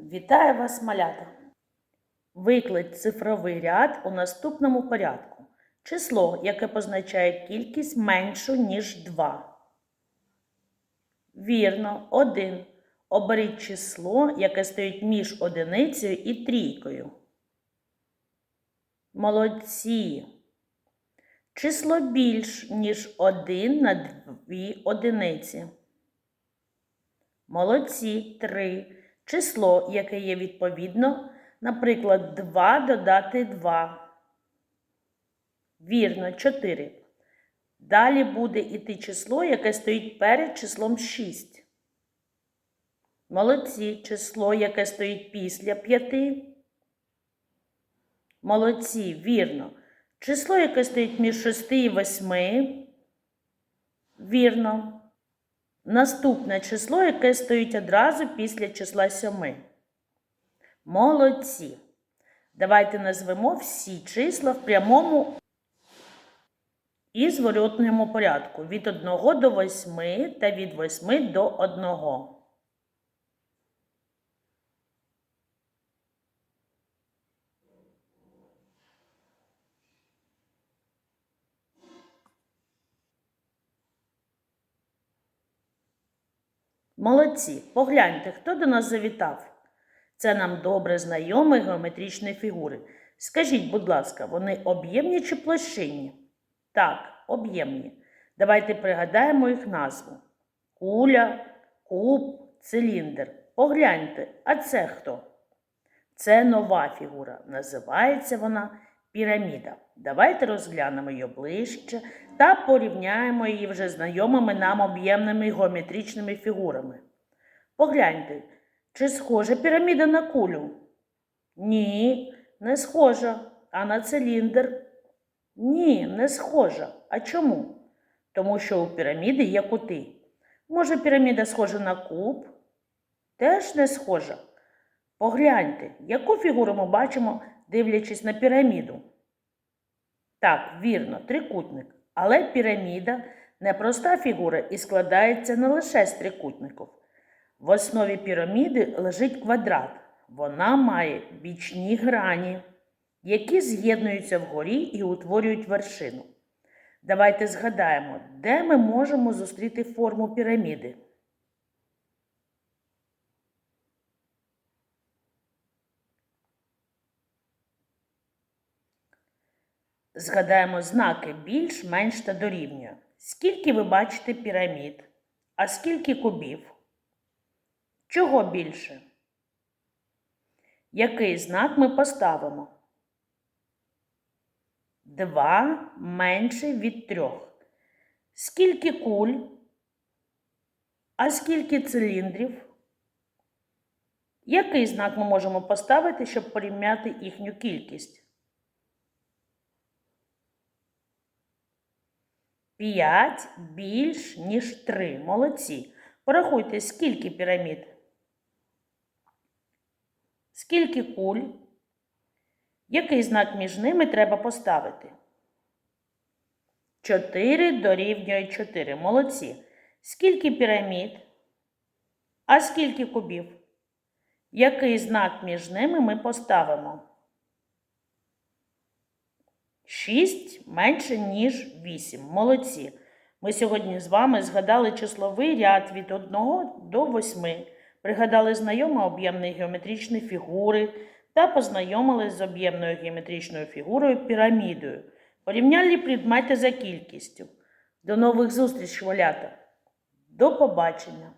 Вітаю вас, малята! Викладь цифровий ряд у наступному порядку. Число, яке позначає кількість меншу, ніж 2. Вірно, 1. Оберіть число, яке стоїть між одиницею і трійкою. Молодці. Число більш, ніж 1 на 2 одиниці. Молодці. 3. Число, яке є відповідно, наприклад, 2 додати 2. Вірно, 4. Далі буде іти число, яке стоїть перед числом 6. Молодці. Число, яке стоїть після 5. Молодці, вірно. Число, яке стоїть між 6 і 8. Вірно. Наступне число, яке стоїть одразу після числа 7. Молодці. Давайте назвемо всі числа в прямому і зворотному порядку від 1 до 8 та від 8 до 1. Молодці, погляньте, хто до нас завітав. Це нам добре знайомі геометричні фігури. Скажіть, будь ласка, вони об'ємні чи площинні? Так, об'ємні. Давайте пригадаємо їх назву: куля, куб, циліндр. Погляньте, а це хто? Це нова фігура. Називається вона піраміда. Давайте розглянемо її ближче та порівняємо її вже знайомими нам об'ємними геометричними фігурами. Погляньте, чи схожа піраміда на кулю? Ні, не схожа. А на циліндр? Ні, не схожа. А чому? Тому що у піраміди є кути. Може, піраміда схожа на куб? Теж не схожа. Погляньте, яку фігуру ми бачимо, дивлячись на піраміду. Так, вірно, трикутник. Але піраміда непроста фігура і складається не лише з трикутників. В основі піраміди лежить квадрат. Вона має бічні грані, які з'єднуються вгорі і утворюють вершину. Давайте згадаємо, де ми можемо зустріти форму піраміди. Згадаємо знаки більш, менш та дорівнює. Скільки ви бачите пірамід? А скільки кубів? Чого більше? Який знак ми поставимо? Два менше від трьох. Скільки куль? А скільки циліндрів? Який знак ми можемо поставити, щоб порівняти їхню кількість? П'ять більш, ніж три. Молодці. Порахуйте, скільки пірамід. Скільки куль? Який знак між ними треба поставити? 4 дорівнює 4. Молодці. Скільки пірамід? А скільки кубів? Який знак між ними ми поставимо? 6 менше, ніж 8. Молодці. Ми сьогодні з вами згадали числовий ряд від 1 до 8, пригадали знайомі об'ємні геометричні фігури та познайомились з об'ємною геометричною фігурою пірамідою. Порівняльні предмети за кількістю. До нових зустрічей, малята! До побачення!